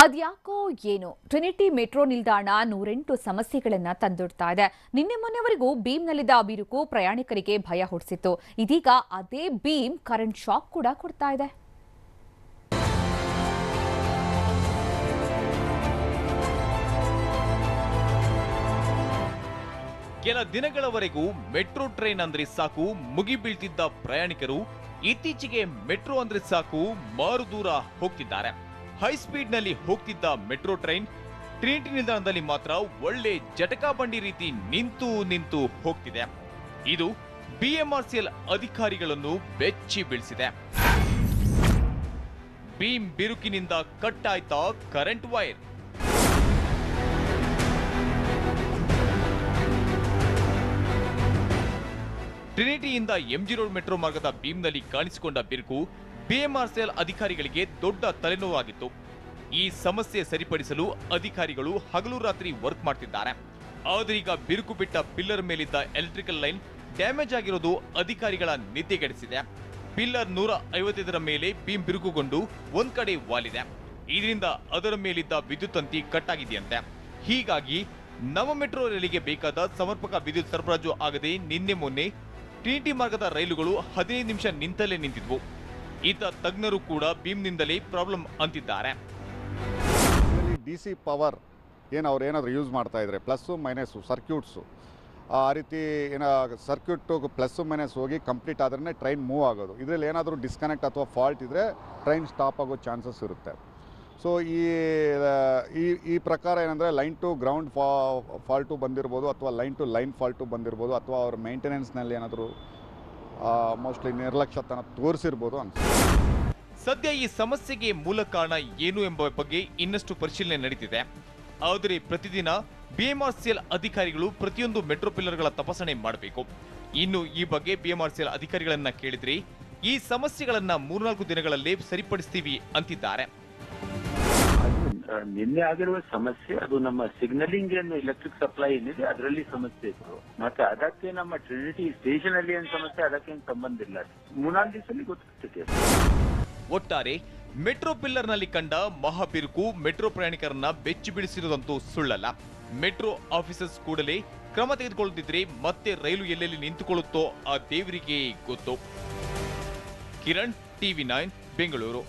ಅದ್ಯಾಕೋ ಏನು? Trinity metro ನಿಲ್ದಾಣ ನೂರೆಂಟು ಸಮಸ್ಯೆಗಳನ್ನು ತಂದಿಡ್ತಾ ಇದೆ. ನಿನ್ನೆ ಮೊನ್ನೆವರೆಗೂ ಭೀಮ್ನಲ್ಲಿದ್ದ ಬಿರುಕು ಪ್ರಯಾಣಿಕರಿಗೆ ಭಯ ಹುಟ್ಟಿಸಿತ್ತು. ಇದೀಗ ಅದೇ ಬೀಮ್ ಕರೆಂಟ್ ಶಾಕ್ ಕೂಡ ಕೊಡ್ತಾ ಇದೆ. ಕೆಲ ದಿನಗಳವರೆಗೂ ಮೆಟ್ರೋ ಟ್ರೈನ್ ಅಂದ್ರೆ ಸಾಕು ಮುಗಿಬೀಳ್ತಿದ್ದ ಪ್ರಯಾಣಿಕರು ಇತ್ತೀಚೆಗೆ ಮೆಟ್ರೋ ಅಂದ್ರೆ ಸಾಕು ಮಾರು ದೂರ ಹೋಗ್ತಿದ್ದಾರೆ. ಹೈ ಸ್ಪೀಡ್ನಲ್ಲಿ ಹೋಗ್ತಿದ್ದ ಮೆಟ್ರೋ ಟ್ರೈನ್ ಟ್ರಿನಿಟಿ ನಿಲ್ದಾಣದಲ್ಲಿ ಮಾತ್ರ ಒಳ್ಳೆ ಜಟಕಾ ಬಂಡಿ ರೀತಿ ನಿಂತು ನಿಂತು ಹೋಗ್ತಿದೆ. ಇದು ಬಿಎಂಆರ್ಸಿಎಲ್ ಅಧಿಕಾರಿಗಳನ್ನು ಬೆಚ್ಚಿ ಬೀಳಿಸಿದೆ. ಬೀಮ್ ಬಿರುಕಿನಿಂದ ಕಟ್ ಆಯ್ತಾ ಕರೆಂಟ್ ವೈರ್. ಟ್ರಿನಿಟಿಯಿಂದ ಎಂಜಿ ರೋಡ್ ಮೆಟ್ರೋ ಮಾರ್ಗದ ಬೀಮ್ನಲ್ಲಿ ಕಾಣಿಸಿಕೊಂಡ ಬಿರುಕು ಬಿಎಂಆರ್ಸಿಎಲ್ ಅಧಿಕಾರಿಗಳಿಗೆ ದೊಡ್ಡ ತಲೆನೋವಾಗಿತ್ತು. ಈ ಸಮಸ್ಯೆ ಸರಿಪಡಿಸಲು ಅಧಿಕಾರಿಗಳು ಹಗಲು ರಾತ್ರಿ ವರ್ಕ್ ಮಾಡ್ತಿದ್ದಾರೆ. ಈಗ ಬಿರುಕು ಬಿಟ್ಟ ಪಿಲ್ಲರ್ ಮೇಲಿದ್ದ ಎಲೆಕ್ಟ್ರಿಕಲ್ ಲೈನ್ ಡ್ಯಾಮೇಜ್ ಆಗಿರೋದು ಅಧಿಕಾರಿಗಳ ನಿದ್ದೆಗೆಡಿಸಿದೆ. ಪಿಲ್ಲರ್ ನೂರ ಐವತ್ತೈದರ ಮೇಲೆ ಬೀಮ್ ಬಿರುಕುಗೊಂಡು ಒಂದ್ ಕಡೆ ವಾಲಿದೆ. ಇದರಿಂದ ಅದರ ಮೇಲಿದ್ದ ವಿದ್ಯುತ್ ತಂತಿ ಕಟ್ ಆಗಿದೆಯಂತೆ ಹೀಗಾಗಿ ನವ ಮೆಟ್ರೋ ರೈಲಿಗೆ ಬೇಕಾದ ಸಮರ್ಪಕ ವಿದ್ಯುತ್ ಸರಬರಾಜು ಆಗದೆ ನಿನ್ನೆ ಮೊನ್ನೆ ಟಿಟಿ ಮಾರ್ಗದ ರೈಲುಗಳು ಹದಿನೈದು ನಿಮಿಷ ನಿಂತಲ್ಲೇ ನಿಂತಿದ್ವು. ಇತ್ತ ತಜ್ಞರು ಕೂಡ ಭೀಮ್ನಿಂದಲೇ ಪ್ರಾಬ್ಲಮ್ ಅಂತಿದ್ದಾರೆ. ಡಿ ಸಿ ಪವರ್ ಏನು ಅವ್ರು ಏನಾದರೂ ಯೂಸ್ ಮಾಡ್ತಾ ಇದ್ರೆ ಪ್ಲಸ್ಸು ಮೈನಸ್ಸು ಸರ್ಕ್ಯೂಟ್ಸು. ಆ ರೀತಿ ಏನೋ ಸರ್ಕ್ಯೂಟ್ ಪ್ಲಸ್ಸು ಮೈನಸ್ ಹೋಗಿ ಕಂಪ್ಲೀಟ್ ಆದ್ರೆ ಟ್ರೈನ್ ಮೂವ್ ಆಗೋದು. ಇದರಲ್ಲಿ ಏನಾದರೂ ಡಿಸ್ಕನೆಕ್ಟ್ ಅಥವಾ ಫಾಲ್ಟ್ ಇದ್ದರೆ ಟ್ರೈನ್ ಸ್ಟಾಪ್ ಆಗೋ ಚಾನ್ಸಸ್ ಇರುತ್ತೆ. ಸೊ ಈ ಈ ಪ್ರಕಾರ ಏನಂದರೆ ಲೈನ್ ಟು ಗ್ರೌಂಡ್ ಫಾ, ಫಾಲ್ಟು ಬಂದಿರ್ಬೋದು ಅಥವಾ ಲೈನ್ ಟು ಲೈನ್ ಫಾಲ್ಟು ಬಂದಿರ್ಬೋದು ಅಥವಾ ಅವ್ರ ಮೇಂಟೆನೆನ್ಸ್ನಲ್ಲಿ ಏನಾದರೂ ಮೋಸ್ಟ್ಲಿ ನಿರ್ಲಕ್ಷ್ಯತನ ತೋರಿಸಿರ್ಬೋದು ಅನ್ಸುತ್ತೆ. ಸದ್ಯ ಈ ಸಮಸ್ಯೆಗೆ ಮೂಲ ಕಾರಣ ಏನು ಎಂಬ ಬಗ್ಗೆ ಇನ್ನಷ್ಟು ಪರಿಶೀಲನೆ ನಡೀತಿದೆ. ಆದರೆ ಪ್ರತಿದಿನ ಬಿಎಂಆರ್ಸಿಎಲ್ ಅಧಿಕಾರಿಗಳು ಪ್ರತಿಯೊಂದು ಮೆಟ್ರೋ ಪಿಲ್ಲರ್ಗಳ ತಪಾಸಣೆ ಮಾಡಬೇಕು. ಇನ್ನು ಈ ಬಗ್ಗೆ ಬಿಎಂಆರ್ಸಿಎಲ್ ಅಧಿಕಾರಿಗಳನ್ನ ಕೇಳಿದ್ರೆ ಈ ಸಮಸ್ಯೆಗಳನ್ನ ಮೂರ್ನಾಲ್ಕು ದಿನಗಳಲ್ಲಿ ಸರಿಪಡಿಸ್ತೀವಿ ಅಂತಿದ್ದಾರೆ. ನಿನ್ನೆ ಆಗಿರುವ ಸಮಸ್ಯೆ, ಅದು ನಮ್ಮ ಸಿಗ್ನಲಿಂಗ್ ಏನು ಎಲೆಕ್ಟ್ರಿಕ್ ಸಪ್ಲೈ ಏನಿದೆ, ಅದರಲ್ಲಿ ಸಮಸ್ಯೆ ಇತ್ತು. ಮತ್ತೆ ಅದಕ್ಕೆ ನಮ್ಮ ಟ್ರಿನಿಟಿ ಸ್ಟೇಷನ್ ಅಲ್ಲಿ ಏನ್ ಸಮಸ್ಯೆ, ಅದಕ್ಕೇನು ಸಂಬಂಧ ಇಲ್ಲ. ಮೂರ್ನಾಲ್ಕು ದಿವಸದಲ್ಲಿ ಒಟ್ಟಾರೆ ಮೆಟ್ರೋ ಪಿಲ್ಲರ್ನಲ್ಲಿ ಕಂಡ ಮಹಾಬಿರುಕು ಮೆಟ್ರೋ ಪ್ರಯಾಣಿಕರನ್ನ ಬೆಚ್ಚಿ ಬಿಡಿಸಿರುವುದಂತೂ ಸುಳ್ಳಲ್ಲ. ಮೆಟ್ರೋ ಆಫೀಸರ್ಸ್ ಕೂಡಲೇ ಕ್ರಮ ತೆಗೆದುಕೊಳ್ಳದಿದ್ರೆ ಮತ್ತೆ ರೈಲು ಎಲ್ಲೆಲ್ಲಿ ನಿಂತುಕೊಳ್ಳುತ್ತೋ ಆ ದೇವರಿಗೆ ಗೊತ್ತು. Kiran TV nine Bengaluru.